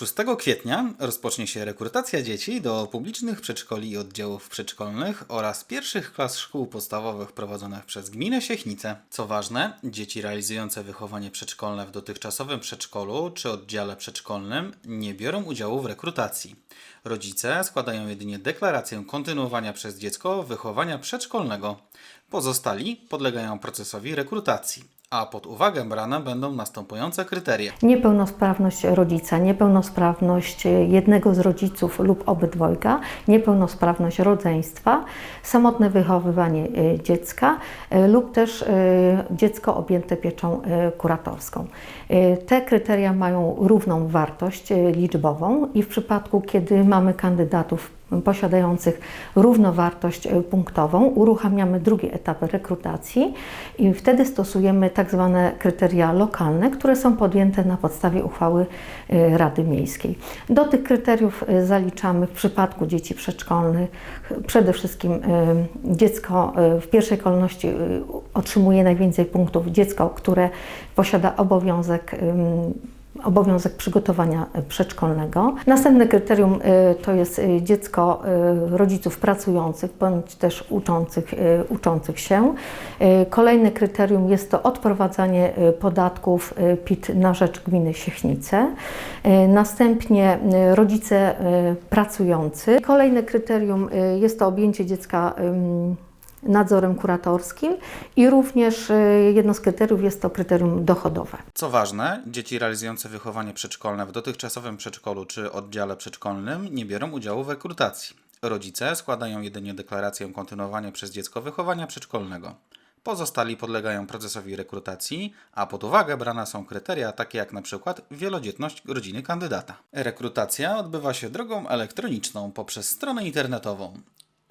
6 kwietnia rozpocznie się rekrutacja dzieci do publicznych przedszkoli i oddziałów przedszkolnych oraz pierwszych klas szkół podstawowych prowadzonych przez gminę Siechnice. Co ważne, dzieci realizujące wychowanie przedszkolne w dotychczasowym przedszkolu czy oddziale przedszkolnym nie biorą udziału w rekrutacji. Rodzice składają jedynie deklarację kontynuowania przez dziecko wychowania przedszkolnego. Pozostali podlegają procesowi rekrutacji, a pod uwagę brane będą następujące kryteria. Niepełnosprawność rodzica, niepełnosprawność jednego z rodziców lub obydwojga, niepełnosprawność rodzeństwa, samotne wychowywanie e, dziecka e, lub też e, dziecko objęte pieczą kuratorską. Te kryteria mają równą wartość liczbową i w przypadku, kiedy mamy kandydatów posiadających równowartość e, punktową, uruchamiamy drugi etap rekrutacji i wtedy stosujemy tak zwane kryteria lokalne, które są podjęte na podstawie uchwały e, Rady Miejskiej. Do tych kryteriów e, zaliczamy w przypadku dzieci przedszkolnych przede wszystkim dziecko w pierwszej kolejności otrzymuje najwięcej punktów dziecko, które posiada obowiązek obowiązek przygotowania e, przedszkolnego. Następne kryterium e, to jest e, dziecko rodziców pracujących bądź też uczących, uczących się. Kolejne kryterium jest to odprowadzanie podatków PIT na rzecz gminy Siechnice. Następnie rodzice pracujący. Kolejne kryterium jest to objęcie dziecka nadzorem kuratorskim i również e, jedno z kryteriów jest to kryterium dochodowe. Co ważne, dzieci realizujące wychowanie przedszkolne w dotychczasowym przedszkolu czy oddziale przedszkolnym nie biorą udziału w rekrutacji. Rodzice składają jedynie deklarację kontynuowania przez dziecko wychowania przedszkolnego. Pozostali podlegają procesowi rekrutacji, a pod uwagę brane są kryteria takie jak przykład wielodzietność rodziny kandydata. Rekrutacja odbywa się drogą elektroniczną poprzez stronę internetową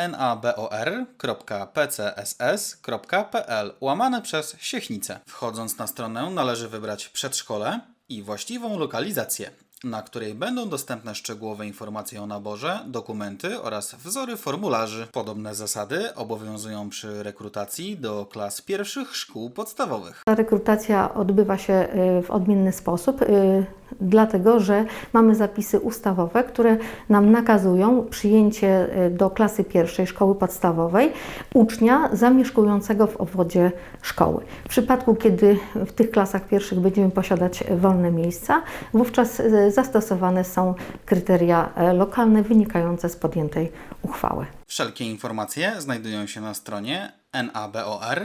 nabor.pcss.pl łamane przez Siechnicę. Wchodząc na stronę należy wybrać przedszkole i właściwą lokalizację, na której będą dostępne szczegółowe informacje o naborze, dokumenty oraz wzory formularzy. Podobne zasady obowiązują przy rekrutacji do klas pierwszych szkół podstawowych. Ta rekrutacja odbywa się y, w odmienny sposób, y, dlatego że mamy zapisy ustawowe, które nam nakazują przyjęcie y, do klasy pierwszej szkoły podstawowej ucznia zamieszkującego w obwodzie szkoły. W przypadku, kiedy w tych klasach pierwszych będziemy posiadać wolne miejsca, wówczas y, zastosowane są kryteria e, lokalne wynikające z podjętej uchwały. Wszelkie informacje znajdują się na stronie nabor.pcss.pl.